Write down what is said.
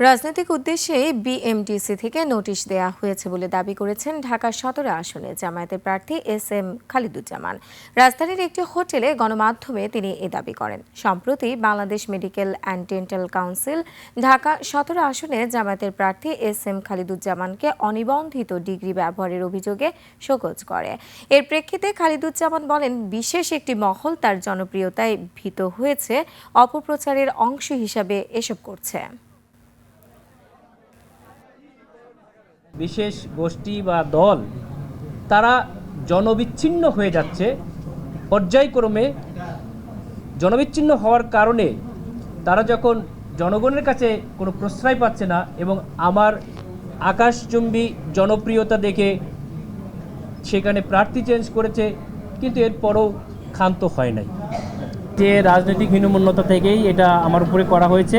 রাজনৈতিক উদ্দেশ্যে বিএমডিসি থেকে নোটিশ দেয়া হয়েছে বলে দাবি করেছেন ঢাকা সদর আসনে জামায়াতের প্রার্থী এস এম খালিদুজ্জামান। রাজধানীর একটি হোটেলে গণমাধ্যমে তিনি এ দাবি করেন। সম্প্রতি Bangladesh medical and dental council Dhaka সতেরো আসনে জামায়াতের প্রার্থী এস এম খালিদুজ্জামানকে অনিবন্ধিত ডিগ্রি ব্যবহারের অভিযোগে শোকজ করে। এর প্রেক্ষিতে খালিদুজ্জামান বলেন, বিশেষ একটি মহল তার জনপ্রিয়তায় ভীত হয়েছে, অপপ্রচারের অংশ হিসাবে এসব করছে। বিশেষ গোষ্ঠী বা দল, তারা জনবিচ্ছিন্ন হয়ে যাচ্ছে। পর্যায়ক্রমে জনবিচ্ছিন্ন হওয়ার কারণে তারা যখন জনগণের কাছে কোনো প্রশ্রয় পাচ্ছে না এবং আমার আকাশচুম্বী জনপ্রিয়তা দেখে সেখানে প্রার্থী চেঞ্জ করেছে, কিন্তু এরপরও ক্ষান্ত হয় নাই। যে রাজনৈতিক হীনমন্যতা থেকেই এটা আমার উপরে করা হয়েছে।